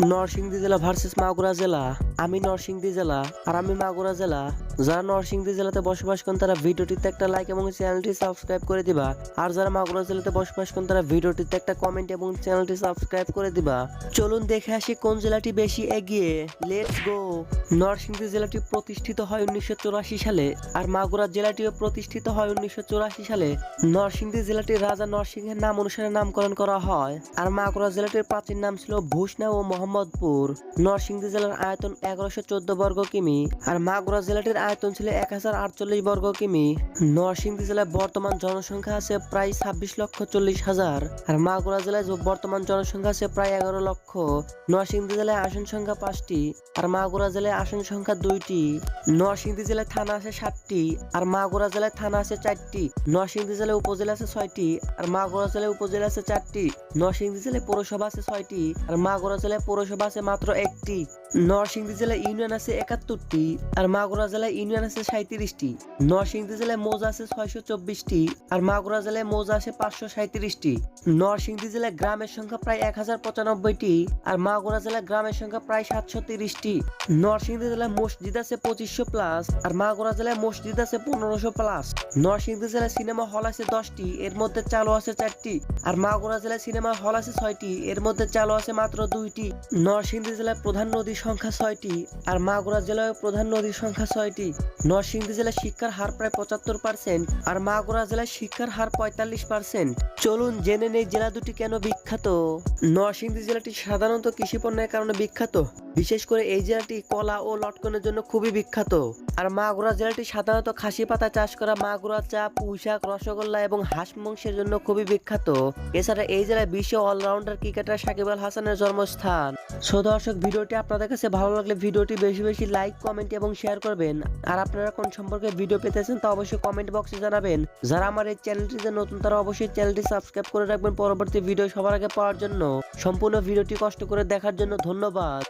নরসিংদী জেলা ভার্সেস মাগুরা জেলা। আমি নরসিংদী জেলা আর আমি মাগুরা জেলা। যারা নরসিংদী জেলাতে বসবাস করেন, তারা ভিডিওটিতে একটা লাইক এবং চ্যানেলটি সাবস্ক্রাইব করে দিবা। আর যারা মাগুরা জেলাতে বসবাস করেন, তারা ভিডিওটিতে একটা কমেন্ট এবং চ্যানেলটি সাবস্ক্রাইব করে দিবা। চলুন দেখে আসি কোন জেলাটি বেশি এগিয়ে। লেটস গো নরসিংদী জেলাটি প্রতিষ্ঠিত হয় উনিশশো চুরাশি সালে আর মাগুরা জেলাটিও প্রতিষ্ঠিত হয় উনিশশো চুরাশি সালে। নরসিংদী জেলাটির রাজা নরসিংহের নাম অনুসারে নামকরণ করা হয়। আর মাগুরা জেলাটির প্রাচীন নাম ছিল ভূষনা ও মোহাম্মদপুর। নরসিংদী জেলার আয়তন এগারোশো চোদ্দ বর্গ কিমি আর মাগুরা জেলাটির আয়তন ছিল এক হাজার আটচল্লিশ বর্গ কিমি। নরসিংদী জেলায় বর্তমান জনসংখ্যা আছে প্রায় ছাব্বিশ লক্ষ চল্লিশ হাজার আর মাগুরা জেলায় বর্তমান জনসংখ্যা আছে প্রায় এগারো লক্ষ। নরসিংদী জেলায় আসন সংখ্যা পাঁচটি আর মাগুরা জেলায় আসন সংখ্যা দুইটি। নরসিংদী জেলায় থানা আছে সাতটি আর মাগুরা জেলায় থানা আছে চারটি। নরসিংদী জেলায় উপজেলা আছে ছয়টি আর মাগুরা জেলায় উপজেলা আছে চারটি। নরসিংদী জেলায় পৌরসভা আছে ছয়টি আর মাগুরা জেলায় পৌরসভা আছে মাত্র একটি। নরসিংদী জেলায় ইউনিয়ন আছে একাত্তরটি আর মাগুরা জেলায় ইউনিয়ন আছে সাঁত্রিশটি নরসিংদী জেলায় মৌজা আছে ছয়শো চব্বিশটি আর মাগুরা জেলায় মৌজা আছে পাঁচশো সাঁত্রিশটি নরসিংদী জেলায় গ্রামের সংখ্যা প্রায় এক হাজার পঁচানব্বইটি আর মাগুরা জেলায় গ্রামের সংখ্যা প্রায় সাতশো তিরিশটি। নরসিংদী জেলায় মসজিদ আছে পঁচিশশো প্লাস আর মাগুরা জেলায় মসজিদ আছে পনেরোশো প্লাস। নরসিংদী জেলায় সিনেমা হল আছে দশটি, এর মধ্যে চালু আছে চারটি আর মাগুরা জেলায় সিনেমা হল আছে ছয়টি, এর মধ্যে চালু আছে মাত্র দুইটি। নরসিংদী জেলায় প্রধান নদীর সংখ্যা ছয়টি আর মাগুরা জেলায় প্রধান নদীর সংখ্যা ছয়টি। নরসিংদী জেলায় শিক্ষার হার প্রায় পঁচাত্তর পার্সেন্ট আর মাগুরা জেলায় শিক্ষার হার পঁয়তাল্লিশ পার্সেন্ট চলুন জেনে নেই জেলা দুটি কেন বিখ্যাত? নরসিংদী জেলাটি সাধারণত কৃষি পণ্যের কারণে বিখ্যাত। বিশেষ করে এই জেলাটি কলা ও লটকনের জন্য খুবই বিখ্যাত। আর মাগুরা জেলাটি সাধারণত খাসি পাতা চাষ করা মাগুরা চা পুঁইশাক, রসগোল্লা এবং হাঁস মাংসের জন্য খুবই বিখ্যাত। এছাড়া এই জেলায় বিশ্ব অলরাউন্ডার ক্রিকেটার সাকিব আল হাসানের জন্মস্থান। সো দর্শক, ভিডিওটি আপনাদের কাছে ভালো লাগলে ভিডিওটি বেশি বেশি লাইক, কমেন্ট এবং শেয়ার করবেন। আর আপনারা কোন সম্পর্কে ভিডিও পেতেছেন তা অবশ্যই কমেন্ট বক্সে জানাবেন। যারা আমার এই চ্যানেলটিতে নতুন, তারা অবশ্যই চ্যানেলটি সাবস্ক্রাইব করে রাখবেন পরবর্তী ভিডিও সবার আগে পাওয়ার জন্য। সম্পূর্ণ ভিডিওটি কষ্ট করে দেখার জন্য ধন্যবাদ।